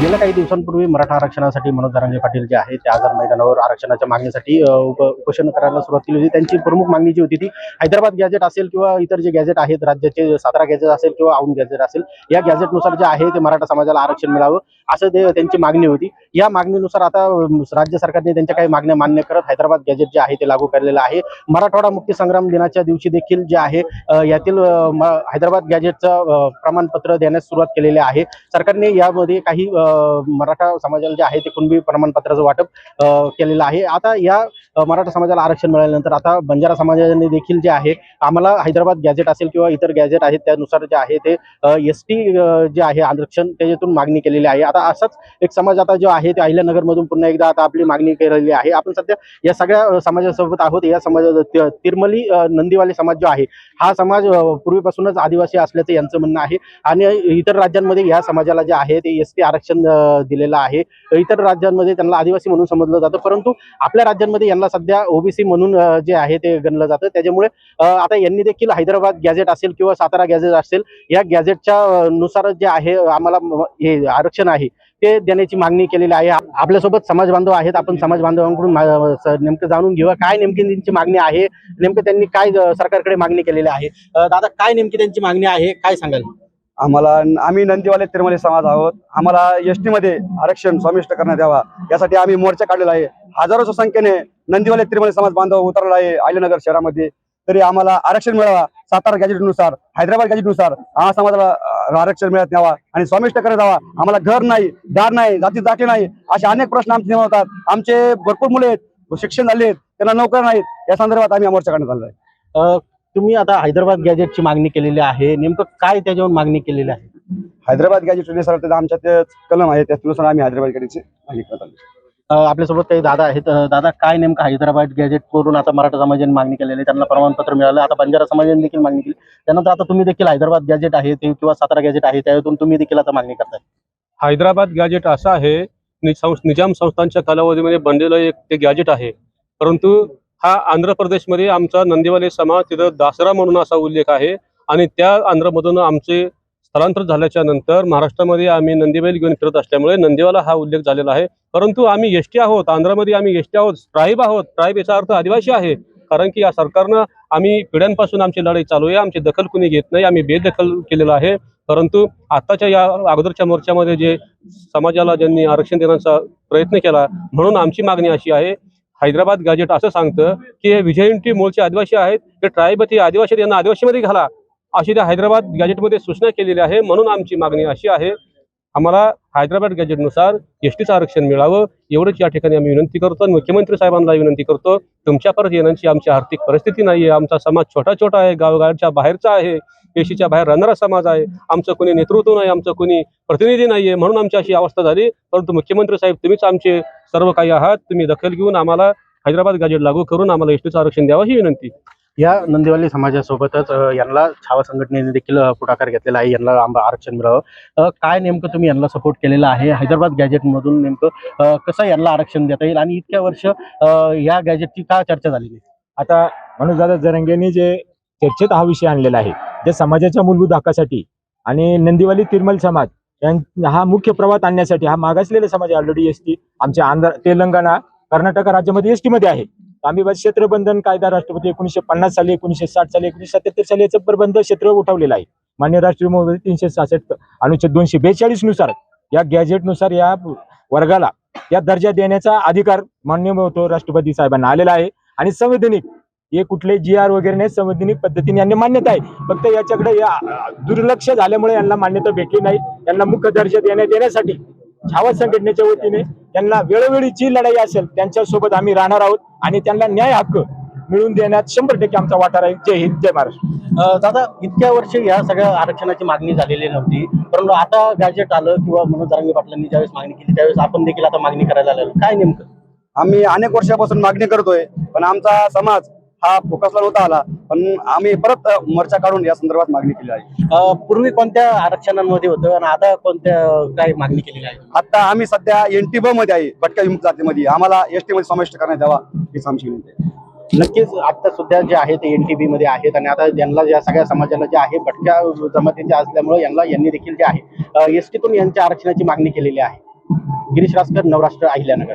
गेल्या काही दिवसांपूर्वी मराठा आरक्षणासाठी मनोज दरांगे पाटील जे आहे ते आझाद मैदानावर आरक्षणाच्या मागणीसाठी उप उपोषण करायला सुरुवात केली होती. त्यांची प्रमुख मागणी जी होती ती हैदराबाद गॅजेट असेल किंवा इतर जे गॅजेट आहेत राज्याचे सातारा गॅजेट असेल किंवा औंध गॅजेट असेल या गॅजेटनुसार जे आहे ते मराठा समाजाला आरक्षण मिळावं असं ते त्यांची मागणी होती. या मागणीनुसार आता राज्य सरकारने त्यांच्या काही मागण्या मान्य करत हैदराबाद गॅजेट जे आहे ते लागू केलेलं आहे. मराठवाडा मुक्ती संग्राम दिनाच्या दिवशी देखील जे आहे यातील हैदराबाद गॅजेटचं प्रमाणपत्र देण्यास सुरुवात केलेली आहे. सरकारने यामध्ये काही मराठा समाजाला जे आहे ते कुणबी प्रमाणपत्राचं वाटप केलेलं आहे. आता या मराठा समाजाला आरक्षण मिळाल्यानंतर आता बंजारा समाजाने देखील जे आहे आम्हाला हैदराबाद गॅजेट असेल किंवा इतर गॅजेट आहेत त्यानुसार जे आहे ते एस टी जे आहे आरक्षण त्याच्यातून मागणी केलेली आहे. आता असाच एक समाज आता जो आहे ते अहिल्यानगरमधून पुन्हा एकदा आता आपली मागणी केलेली आहे. आपण सध्या या सगळ्या समाजासोबत आहोत. या समाजा तिरमली नंदीवाली नंदीवाले समाज जो आहे हा समाज पूर्वीपासूनच आदिवासी असल्याचं यांचं म्हणणं आहे. आणि इतर राज्यांमध्ये या समाजाला जे आहे ते एस टी आरक्षण दिलेलं आहे. इतर राज्यांमध्ये त्यांना आदिवासी म्हणून समजलं जातं परंतु आपल्या राज्यांमध्ये यांना सध्या ओबीसी म्हणून जे आहे ते गणलं जातं. त्याच्यामुळे आता यांनी देखील हैदराबाद गॅजेट असेल किंवा सातारा गॅजेट असेल या गॅजेटच्या नुसार जे आहे आम्हाला हे आरक्षण आहे ते देण्याची मागणी केलेली आहे. आपल्यासोबत समाज बांधव आहेत आपण समाज बांधवांकडून नेमकं जाणून घेऊया काय नेमकी त्यांची मागणी आहे नेमकं त्यांनी काय सरकारकडे मागणी केलेली आहे. दादा काय नेमकी त्यांची मागणी आहे काय सांगाल? आम्हाला आम्ही नंदीवाले तिरमले समाज आहोत. आम्हाला एसमध्ये आरक्षण स्वामिष्ट करण्यात यावा. यासाठी आम्ही मोर्चा काढलेला आहे. हजारोच्या संख्येने नंदीवाले तिरमले समाज बांधव उतरला आहे आयल्यानगर शहरामध्ये. तरी आम्हाला आरक्षण मिळावा. सातारा गॅजेटनुसार हैदराबाद गॅजेटनुसार हा समाजाला आरक्षण मिळत न्यावा आणि स्वामिष्ट करत यावा आम्हाला घर नाही दार नाही जाती जाती नाही असे अनेक प्रश्न आमचे निर्माण होतात आमचे भरपूर मुले आहेत शिक्षण झाले आहेत त्यांना नोकर नाहीत. या संदर्भात आम्ही मोर्चा काढण्यात आलेला आहे. तुम्ही आता हैदराबाद गॅजेटची मागणी केलेली आहे. नेमकं काय त्याच्यावर मागणी केलेली आहे? हैदराबाद गॅजेटनुसार आमच्या ते कलम आहे त्यानुसार आम्ही हैदराबाद गॅजेटची मागणी करत आलो. अ, आपल्यासोबत काही दादा आहेत. अ, दादा काय नेमकं हैदराबाद गॅजेट करून आता मराठा समाजाने मागणी केलेली आहे? त्यांना प्रमाणपत्र मिळालं. आता बंजारा समाजाने देखील मागणी केली. त्यानंतर आता तुम्ही देखील हैदराबाद गॅजेट आहे ते किंवा सातारा गॅजेट आहे त्यातून तुम्ही देखील आता मागणी करताय. हैदराबाद गॅजेट असं आहे नि- संस- निजाम संस्थांच्या कालावधीमध्ये बनलेलं एक ते गॅजेट आहे. परंतु हा आंध्र प्रदेशमध्ये आमचा नंदीवाले समाज तिथं दासरा म्हणून असा उल्लेख आहे. आणि त्या आंध्रमधून आमचे स्थलांतर झाल्याच्यानंतर महाराष्ट्रामध्ये आम्ही नंदीबैल घेऊन फिरत असल्यामुळे नंदीवाला हा उल्लेख झालेला आहे. परंतु आम्ही यष्टी आहोत आंध्रमध्ये आम्ही यष्टी आहोत ट्राईब आहोत. ट्राईब याचा अर्थ आदिवासी आहे. कारण की या सरकारनं आम्ही पिढ्यांपासून आमची लढाई चालू आहे आमची दखल कुणी घेत नाही आम्ही बेदखल केलेला आहे. परंतु आताच्या या अगोदरच्या मोर्चामध्ये जे समाजाला ज्यांनी आरक्षण देण्याचा प्रयत्न केला म्हणून आमची मागणी अशी आहे हैदराबाद गॅजेट असं सांगतं की हे विजयंती मूळचे आदिवासी आहेत ते ट्राईब ते आदिवासी यांना आदिवासीमध्ये घाला. अशी त्या हैदराबाद गॅजेटमध्ये सूचना केलेली आहे म्हणून आमची मागणी अशी आहे. आम्हाला हैदराबाद गॅजेटनुसार एस टीचं आरक्षण मिळावं एवढंच या ठिकाणी आम्ही विनंती करतो आणि मुख्यमंत्री साहेबांना विनंती करतो तुमच्यापर्यंत येण्याची आमची आर्थिक परिस्थिती नाही आहे आमचा समाज छोटा छोटा आहे गावगावच्या बाहेरचा आहे. पेशीच्या बाहेर राहणारा समाज आहे. आमचं कोणी नेतृत्व नाही आमचं कोणी प्रतिनिधी नाही आहे म्हणून आमची अशी अवस्था झाली. परंतु मुख्यमंत्री साहेब तुम्हीच आमचे सर्व काही आहात. तुम्ही दखल घेऊन आम्हाला हैदराबाद गॅजेट लागू करून आम्हाला एस टीचं आरक्षण द्यावं ही विनंती. या नंदीवाली समाजासोबतच यांना छावा संघटनेने देखील पुढाकार घेतलेला आहे. यांना आंबा आरक्षण मिळावं. काय नेमकं तुम्ही यांना सपोर्ट केलेला आहे? हैदराबाद गॅजेटमधून नेमकं कसं यांना आरक्षण देता येईल? आणि इतक्या वर्ष या गॅजेटची का चर्चा झाली नाही? आता मनोजदादा जरंगेंनी जे चर्चेत हा विषय आणलेला आहे ज्या समाजाच्या मूलभूत हक्कासाठी आणि नंदीवाली तिरमल समाज यां- हा मुख्य प्रवाहात आणण्यासाठी हा मागासलेला समाज ऑलरेडी एस टी आमच्या आंध्र तेलंगणा कर्नाटक राज्यामध्ये एसमध्ये आहे. आम्ही क्षेत्रबंधन कायदा राष्ट्रपती एकोणीशे पन्नास साली एकोणीशे साठ साली एकोणीशे सत्याहत्तर साली याचं प्रबंध क्षेत्र उठवलेलं आहे. मान्य राष्ट्रीय मोबाईल तीनशे सहासष्ट अनुच्छेद दोनशे बेचाळीसनुसार या गॅजेटनुसार या वर्गाला या दर्जा देण्याचा अधिकार मान्य होतो राष्ट्रपती साहेबांना आलेला आहे. आणि संवैधानिक हे कुठले जी आर वगैरे नाही संवैधानिक पद्धतीने यांनी मान्यता आहे. फक्त याच्याकडे या दुर्लक्ष झाल्यामुळे यांना मान्यता भेटली नाही. यांना मुख्य दर्जा देण्यात येण्यासाठी छावा संघटनेच्या वतीने त्यांना वेळोवेळी जी लढाई असेल त्यांच्यासोबत आम्ही राहणार आहोत आणि त्यांना न्याय हक्क मिळवून देण्यात शंभर टक्के आमचा वाटा राहील. जय हिंद जय महाराष्ट्र. दादा इतक्या वर्ष या सगळ्या आरक्षणाची मागणी झालेली नव्हती. परंतु आता गॅजेट आलं किंवा मनोज जारंगे पाटलांनी ज्यावेळेस मागणी केली त्यावेळेस आपण देखील आता मागणी करायला लागलो. काय नेमकं? आम्ही अनेक वर्षापासून मागणी करतोय पण आमचा समाज हा फोकसला नव्हता आला. पण आम्ही परत मोर्चा काढून या संदर्भात मागणी केली आहे. पूर्वी कोणत्या आरक्षणांमध्ये होतं आणि आता कोणत्या काय मागणी केलेली आहे? आता आम्ही सध्या एनटी ब मध्ये आहे भटक्या विमुक्त जातीमध्ये. आम्हाला एस टी मध्ये समाविष्ट करण्यात यावा हीच आमची विनंती आहे. नक्कीच आता सुद्धा जे आहे ते एनटीबी मध्ये आहेत आणि आता यांना या सगळ्या समाजाला जे आहे भटक्या जमातीचे असल्यामुळे यांना यांनी देखील जे आहे एस टीतून यांच्या आरक्षणाची मागणी केलेली आहे. गिरीश रासकर नवराष्ट्र अहिल्यानगर.